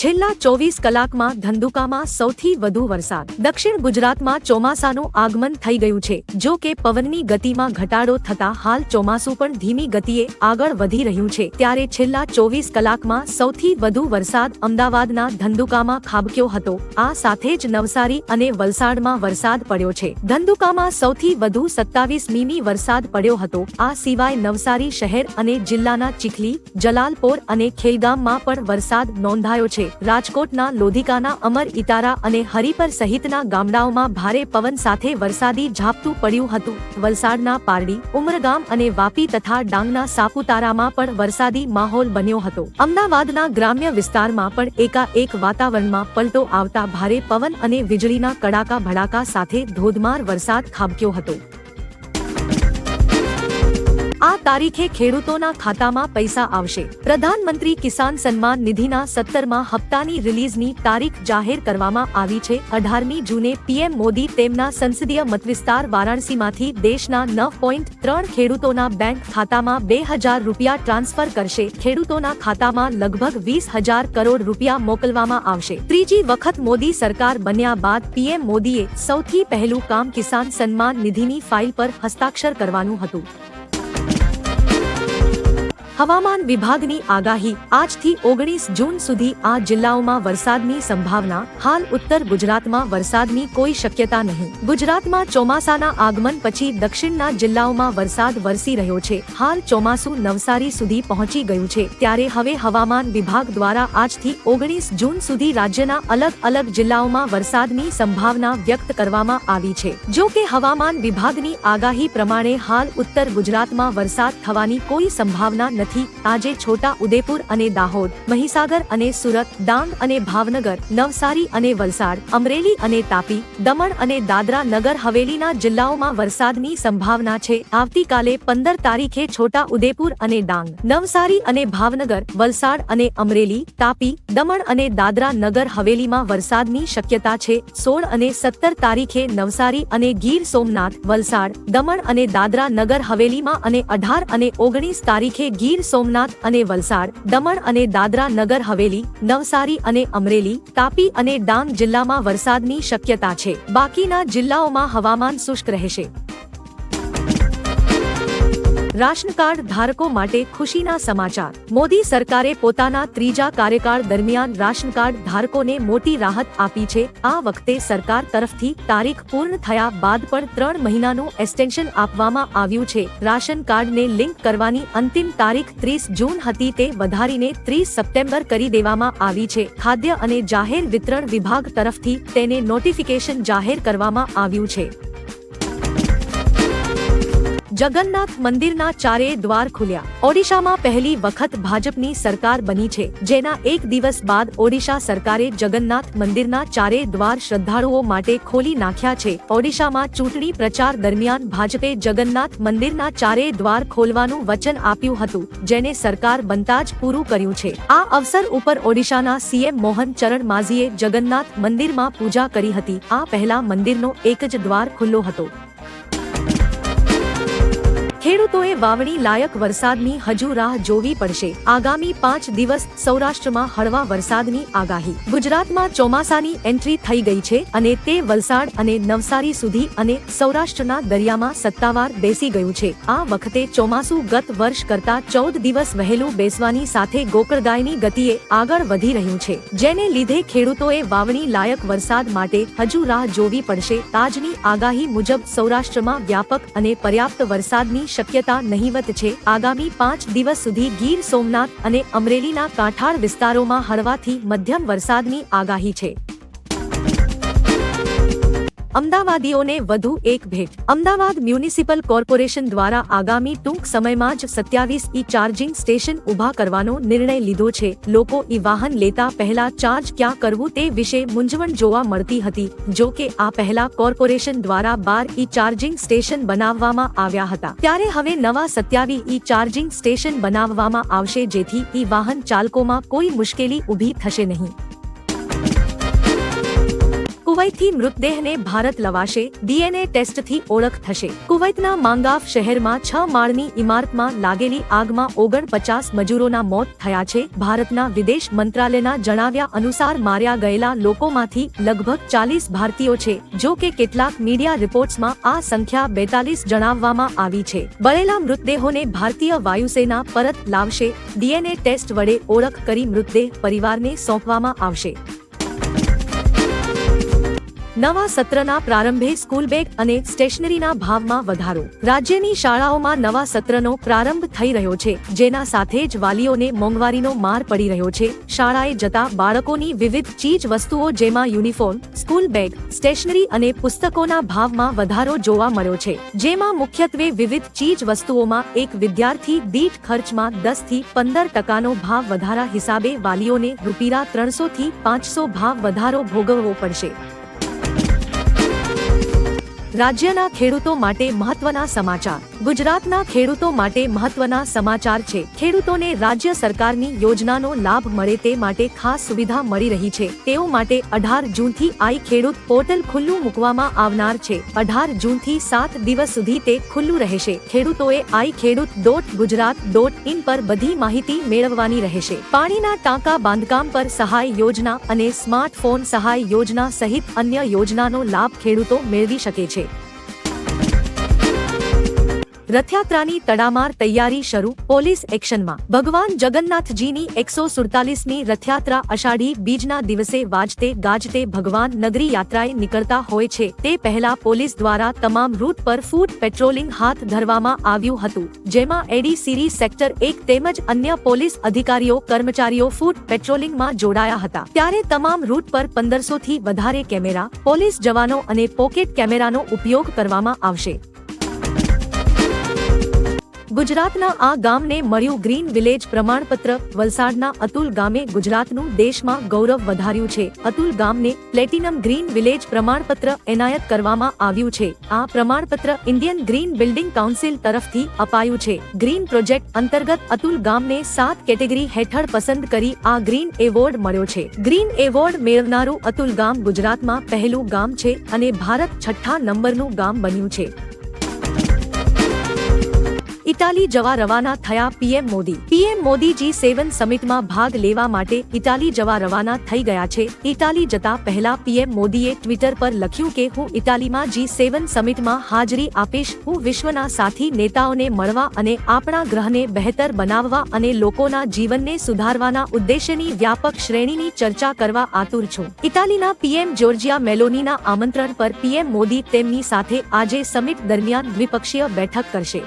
છેલ્લા ચોવીસ કલાકમાં ધંધુકામાં સૌથી વધુ વરસાદ. દક્ષિણ ગુજરાતમાં ચોમાસાનું આગમન થઈ ગયું છે. જો કે પવનની ગતિમાં ઘટાડો થતા હાલ ચોમાસું પણ ધીમી ગતિએ આગળ વધી રહ્યું છે. ત્યારે છેલ્લા ચોવીસ કલાકમાં સૌથી વધુ વરસાદ અમદાવાદના ધંધુકામાં ખાબક્યો હતો. આ સાથે જ નવસારી અને વલસાડમાં વરસાદ પડ્યો છે. ધંધુકામાં સૌથી વધુ સત્તાવીસ મીમી વરસાદ પડ્યો હતો. આ સિવાય નવસારી શહેર અને જિલ્લાના ચીખલી, જલાલપોર અને ખેલગામમાં પણ વરસાદ નોંધાયો છે. રાજકોટના લોધિકાના અમર ઇતારા અને હરિપર સહિતના ગામડાઓમાં ભારે પવન સાથે વરસાદી ઝાપટું પડ્યું હતું. વલસાડના પારડી, ઉમરગામ અને વાપી તથા ડાંગના સાપુતારામાં પણ વરસાદી માહોલ બન્યો હતો. અમદાવાદના ગ્રામ્ય વિસ્તારમાં પણ એકાએક વાતાવરણમાં પલટો આવતા ભારે પવન અને વીજળીના કડાકા ભડાકા સાથે ધોધમાર વરસાદ ખાબક્યો હતો. આ તારીખે ખેડૂતોના ખાતામાં પૈસા આવશે. પ્રધાનમંત્રી કિસાન સન્માન નિધિના સત્તરમાં હપ્તાની રિલીઝની તારીખ જાહેર કરવામાં આવી છે. અઢારમી જૂને પીએમ મોદી તેમના સંસદીય મતવિસ્તાર વારાણસીમાંથી દેશના નવ પોઈન્ટ ત્રણ ખેડૂતોના બેંક ખાતામાં બે હજાર રૂપિયા ટ્રાન્સફર કરશે. ખેડૂતોના ખાતામાં લગભગ વીસ હજાર કરોડ રૂપિયા મોકલવામાં આવશે. ત્રીજી વખત મોદી સરકાર બન્યા બાદ પીએમ મોદીએ સૌથી પહેલું કામ કિસાન સન્માન નિધિની ફાઇલ પર હસ્તાક્ષર કરવાનું હતું. હવામાન વિભાગની આગાહી આજથી ઓગણીસ જૂન સુધી આ જિલ્લાઓમાં વરસાદની સંભાવના. હાલ ઉત્તર ગુજરાતમાં વરસાદની કોઈ શક્યતા નહીં. ગુજરાતમાં ચોમાસાના આગમન પછી દક્ષિણના જિલ્લાઓમાં વરસાદ વરસી રહ્યો છે. હાલ ચોમાસું નવસારી સુધી પહોંચી ગયું છે. ત્યારે હવે હવામાન વિભાગ દ્વારા આજથી ઓગણીસ જૂન સુધી રાજ્યના અલગ અલગ જિલ્લાઓમાં વરસાદની સંભાવના વ્યક્ત કરવામાં આવી છે. જો કે હવામાન વિભાગની આગાહી પ્રમાણે હાલ ઉત્તર ગુજરાતમાં વરસાદ થવાની કોઈ સંભાવના નથી. નથી. આજે છોટા ઉદેપુર અને દાહોદ, મહીસાગર અને સુરત, ડાંગ અને ભાવનગર, નવસારી અને વલસાડ, અમરેલી અને તાપી, દમણ અને દાદરા નગર હવેલીના જિલ્લાઓમાં વરસાદની સંભાવના છે. આવતીકાલે પંદર તારીખે છોટા ઉદેપુર અને ડાંગ, નવસારી અને ભાવનગર, વલસાડ અને અમરેલી, તાપી, દમણ અને દાદરા નગર હવેલીમાં વરસાદની શક્યતા છે. સોળ અને સત્તર તારીખે નવસારી અને ગીર સોમનાથ, વલસાડ, દમણ અને દાદરા નગર હવેલીમાં અને અઢાર અને ઓગણીસ તારીખે ગીર ગીર સોમનાથ અને વલસાડ, દમણ અને દાદરા નગર હવેલી, નવસારી અને અમરેલી, તાપી અને ડાંગ જિલ્લામાં વરસાદની શક્યતા છે. બાકીના જિલ્લાઓમાં હવામાન શુષ્ક રહેશે. રાશન કાર્ડ ધારકો માટે ખુશીના સમાચાર. મોદી સરકારે પોતાના ત્રીજા કાર્યકાળ દરમિયાન રાશન કાર્ડ ધારકોને મોટી રાહત આપી છે. આ વખતે સરકાર તરફથી તારીખ પૂર્ણ થયા બાદ પણ ત્રણ મહિનાનું એક્સટેન્શન આપવામાં આવ્યું છે. રાશન કાર્ડને લિંક કરવાની અંતિમ તારીખ ત્રીસ જૂન હતી તે વધારીને ત્રીસ સપ્ટેમ્બર કરી દેવામાં આવી છે. ખાદ્ય અને જાહેર વિતરણ વિભાગ તરફથી તેને નોટિફિકેશન જાહેર કરવામાં આવ્યું છે. જગન્નાથ મંદિરના ચારે દ્વાર ખુલ્યા. ઓડિશામાં પહેલી વખત ભાજપની સરકાર બની છે, જેના એક દિવસ બાદ ઓડિશા સરકારે જગન્નાથ મંદિરના ચારે દ્વાર શ્રદ્ધાળુઓ માટે ખોલી નાખ્યા છે. ઓડિશામાં ચૂંટણી પ્રચાર દરમિયાન ભાજપે જગન્નાથ મંદિરના ચારે દ્વાર ખોલવાનું વચન આપ્યું હતું, જેને સરકાર બનતા જ પૂરું કર્યું છે. આ અવસર ઉપર ઓડિશાના સીએમ મોહન ચરણ માઝીએ જગન્નાથ મંદિરમાં પૂજા કરી હતી. આ પહેલા મંદિરનો એક જ દ્વાર ખુલ્લો હતો. ખેડૂતોએ વાવણી લાયક વરસાદની હજુ રાહ જોવી પડશે. આગામી પાંચ દિવસ સૌરાષ્ટ્રમાં હળવા વરસાદની આગાહી. ગુજરાતમાં ચોમાસાની એન્ટ્રી થઈ ગઈ છે અને તે વલસાડ અને નવસારી સુધી અને સૌરાષ્ટ્રના દરિયામાં સત્તાવાર બેસી ગયું છે. આ વખતે ચોમાસું ગત વર્ષ કરતા ચૌદ દિવસ વહેલું બેસવાની સાથે ગોકળગાયની ગતિએ આગળ વધી રહ્યું છે. જેને લીધે ખેડૂતોએ વાવણી લાયક વરસાદ માટે હજુ રાહ જોવી પડશે. તાજની આગાહી મુજબ સૌરાષ્ટ્રમાં વ્યાપક અને પર્યાપ્ત વરસાદની શક્યતા નહીવત છે. આગામી પાંચ દિવસ સુધી ગીર સોમનાથ અને અમરેલીના કાંઠાળ વિસ્તારોમાં હળવાથી મધ્યમ વરસાદની આગાહી છે. અમદાવાદીઓને વધુ એક ભેટ. અમદાવાદ મ્યુનિસિપલ કોર્પોરેશન દ્વારા આગામી ટૂંક સમયમાં જ સત્યાવીસ ઈ ચાર્જિંગ સ્ટેશન ઊભા કરવાનો નિર્ણય લીધો છે. લોકો ઈ વાહન લેતા પહેલા ચાર્જ ક્યાં કરવું તે વિશે મૂંઝવણ જોવા મળતી હતી, જો કે આ પહેલા કોર્પોરેશન દ્વારા બાર ઈ ચાર્જિંગ સ્ટેશન બનાવવામાં આવ્યા હતા. ત્યારે હવે નવા સત્યાવી ઈ ચાર્જિંગ સ્ટેશન બનાવવામાં આવશે જેથી ઈ વાહન ચાલકોમાં કોઈ મુશ્કેલી ઊભી થશે નહીં. કુવૈતથી મૃતદેહને ભારત લવાશે, ડીએનએ ટેસ્ટથી ઓળખ થશે. કુવૈતના માંગાફ શહેરમાં છ માળની ઇમારતમાં લાગેલી આગમાં ઓગણપચાસ મજૂરોના મોત થયા છે. ભારતના વિદેશ મંત્રાલયના જણાવ્યા અનુસાર માર્યા ગયેલા લોકોમાંથી લગભગ ચાલીસ ભારતીયો છે, જો કે કેટલાક મીડિયા રિપોર્ટ્સમાં આ સંખ્યા બેતાલીસ જણાવવામાં આવી છે. બળેલા મૃતદેહોને ભારતીય વાયુસેના પરત લાવશે, ડીએનએ ટેસ્ટ વડે ઓળખ કરી મૃતદેહ પરિવારને સોંપવામાં આવશે. નવા સત્રના પ્રારંભે સ્કૂલ બેગ અને સ્ટેશનરીના ભાવમાં વધારો. રાજ્યની શાળાઓમાં નવા સત્રનો પ્રારંભ થઈ રહ્યો છે, જેના સાથે જ વાલીઓને મોંઘવારીનો માર પડી રહ્યો છે. શાળાએ જતા બાળકોની વિવિધ ચીજ વસ્તુઓ જેમાં યુનિફોર્મ, સ્કૂલ બેગ, સ્ટેશનરી અને પુસ્તકોના ભાવમાં વધારો જોવા મળ્યો છે, જેમાં મુખ્યત્વે વિવિધ ચીજ વસ્તુઓમાં એક વિદ્યાર્થી દીઠ ખર્ચમાં દસથી પંદર ટકાનો ભાવ વધારા હિસાબે વાલીઓને રૂપિયા ત્રણસો થી પાંચસો ભાવ વધારો ભોગવવો પડશે. રાજ્યના ખેડૂતો માટે મહત્વના સમાચાર. ગુજરાતના ખેડૂતો માટે મહત્વના સમાચાર છે. ખેડૂતોને રાજ્ય સરકારની યોજનાનો લાભ મળે તે માટે ખાસ સુવિધા મળી રહી છે. તેઓ માટે અઢાર જૂનથી આઈ ખેડૂત પોર્ટલ ખુલ્લું મૂકવામાં આવનાર છે. અઢાર જૂનથી સાત દિવસ સુધી તે ખુલ્લું રહેશે. ખેડૂતોએ આઈ ખેડૂત ડોટ ગુજરાત ડોટ ઇન પર બધી માહિતી મેળવવાની રહેશે. પાણીના ટાંકા બાંધકામ પર સહાય યોજના અને સ્માર્ટફોન સહાય યોજના સહિત અન્ય યોજનાનો લાભ ખેડૂતો મેળવી શકે છે. રથયાત્રાની તડામાર તૈયારી શરૂ, પોલીસ એક્શનમાં. ભગવાન જગન્નાથજીની એકસો સુડતાલીસમી રથયાત્રા અષાઢી બીજના દિવસે વાજતે ગાજતે ભગવાન નગરી યાત્રાએ નીકળતા હોય છે. તે પહેલા પોલીસ દ્વારા તમામ રૂટ પર ફૂટ પેટ્રોલિંગ હાથ ધરવામાં આવ્યું હતું, જેમાં એડીસીરી સેક્ટર એક તેમજ અન્ય પોલીસ અધિકારીઓ, કર્મચારીઓ ફૂટ પેટ્રોલિંગમાં જોડાયા હતા. ત્યારે તમામ રૂટ પર પંદરસો થી વધારે કેમેરા, પોલીસ જવાનો અને પોકેટ કેમેરાનો ઉપયોગ કરવામાં આવશે. ગુજરાતના આ ગામને મળ્યું ગ્રીન વિલેજ પ્રમાણપત્ર. વલસાડના અતુલ ગામે ગુજરાતનું દેશમાં ગૌરવ વધાર્યું છે. અતુલ ગામને પ્લેટિનમ ગ્રીન વિલેજ પ્રમાણપત્ર એનાયત કરવામાં આવ્યું છે. આ પ્રમાણપત્ર ઇન્ડિયન ગ્રીન બિલ્ડિંગ કાઉન્સિલ તરફથી અપાયું છે. ગ્રીન પ્રોજેક્ટ અંતર્ગત અતુલ ગામને સાત કેટેગરી હેઠળ પસંદ કરી આ ગ્રીન એવોર્ડ મળ્યો છે. ગ્રીન એવોર્ડ મેળવનારું અતુલ ગામ ગુજરાતમાં પહેલું ગામ છે અને ભારત છઠ્ઠા નંબરનું ગામ બન્યું છે. ઇટાલી જવા રવાના થયા PM Modi. PM Modi G seven સમિટમાં ભાગ લેવા માટે ઇટાલી જવા રવાના થઈ ગયા છે. ઇટાલી જતા પહેલા પીએમ મોદીએ ટ્વિટર પર લખ્યું કે, હું ઇટાલીમાં જી સેવન સમિટમાં હાજરી આપીશ. હું વિશ્વના સાથી નેતાઓને મળવા અને આપણા ગ્રહને બહેતર બનાવવા અને લોકોના જીવનને સુધારવાના ઉદ્દેશ્યની વ્યાપક શ્રેણીની ચર્ચા કરવા આતુર છું. ઇટાલીના પીએમ જોર્જિયા મેલોનીના આમંત્રણ પર પીએમ મોદી તેમની સાથે આજે સમિટ દરમિયાન દ્વિપક્ષીય બેઠક કરશે.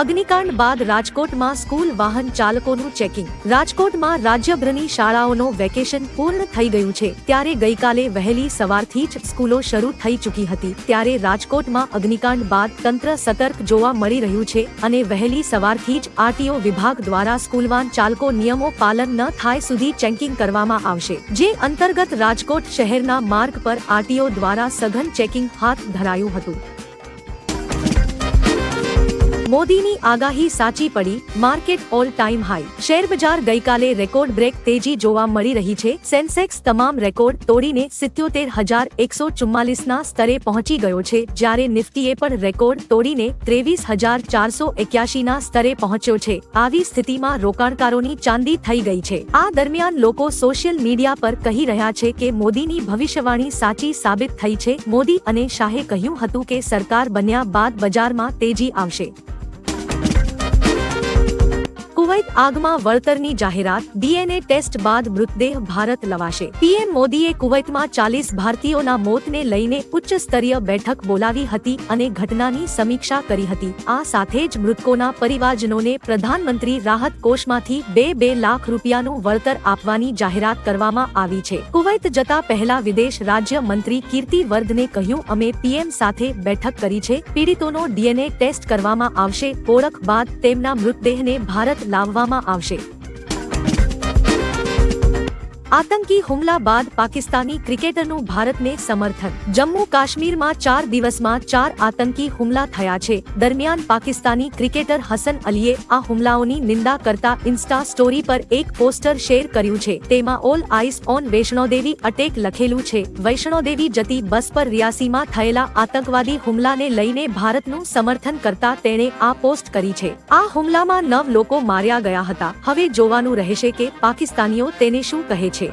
અગ્નિકાંડ બાદ રાજકોટમાં સ્કૂલ વાહન ચાલકોનું ચેકિંગ. રાજકોટમાં રાજ્યભરની શાળાઓનો વેકેશન પૂર્ણ થઈ ગયું છે. ત્યારે ગઈકાલે વહેલી સવારથી જ સ્કૂલો શરૂ થઈ ચૂકી હતી. ત્યારે રાજકોટમાં અગ્નિકાંડ બાદ તંત્ર સતર્ક જોવા મળી રહ્યું છે અને વહેલી સવારથી જ આરટીઓ વિભાગ દ્વારા સ્કૂલવાન ચાલકો નિયમો પાલન ન થાય સુધી ચેકિંગ કરવામાં આવશે. જે અંતર્ગત રાજકોટ શહેરના માર્ગ પર આરટીઓ દ્વારા સઘન ચેકિંગ હાથ ધરાયું હતું. મોદીની આગાહી સાચી પડી, market all time high share બજાર ગઈકાલે રેકોર્ડ બ્રેક તેજી જોવા મળી રહી છે. સેન્સેક્સ તમામ રેકોર્ડ તોડીને સિત્યોતેર હજાર એકસો ચુમ્માલીસના સ્તરે પહોંચી ગયો છે, જ્યારે નિફ્ટીએ પણ રેકોર્ડ તોડીને ત્રેવીસ હજાર ચારસો એક્યાશીના સ્તરે પહોંચ્યો છે. આવી સ્થિતિમાં રોકાણકારોની ચાંદી થઈ ગઈ છે. આ દરમિયાન લોકો સોશિયલ મીડિયા પર કહી રહ્યા છે કે મોદીની ભવિષ્યવાણી સાચી સાબિત થઈ છે. મોદી અને શાહે કહ્યું હતું કે સરકાર બન્યા બાદ બજારમાં તેજી આવશે. કુવૈત આગમાં વળતરની જાહેરાત, ડીએનએ ટેસ્ટ બાદ મૃતદેહ ભારત લવાશે. પીએમ મોદીએ કુવૈતમાં ચાલીસ ભારતીયોના મોતને લઈને ઉચ્ચ સ્તરીય બેઠક બોલાવી હતી અને ઘટનાની સમીક્ષા કરી હતી. આ સાથે જ મૃતકોના પરિવારજનોને પ્રધાનમંત્રી રાહત કોષમાંથી બે બે લાખ રૂપિયાનું વળતર આપવાની જાહેરાત કરવામાં આવી છે. કુવૈત જતા પહેલા વિદેશ રાજ્ય મંત્રી કીર્તિ વર્ધને કહ્યું, અમે પીએમ સાથે બેઠક કરી છે. પીડિતોનો ડીએનએ ટેસ્ટ કરવામાં આવશે. ઓળખ બાદ તેમના મૃતદેહને ભારત લાવવામાં આવશે. આતંકી હુમલા બાદ પાકિસ્તાની ક્રિકેટરનું ભારતને સમર્થન. જમ્મુ કાશ્મીરમાં ચાર દિવસમાં ચાર આતંકી હુમલા થયા છે. દરમિયાન પાકિસ્તાની ક્રિકેટર હસન અલીએ આ હુમલાઓની નિંદા કરતા ઇન્સ્ટા સ્ટોરી પર એક પોસ્ટર શેર કર્યું છે. તેમાં all eyes on Vaishnodevi attack લખેલું છે. વૈષ્ણોદેવી જતી બસ પર રિયાસીમાં થયેલા આતંકવાદી હુમલાને લઈને ભારતનું સમર્થન કરતા તેણે આ પોસ્ટ કરી છે. આ હુમલામાં નવ લોકો માર્યા ગયા હતા. હવે જોવાનું રહેશે કે પાકિસ્તાનીઓ તેને શું કહે છે.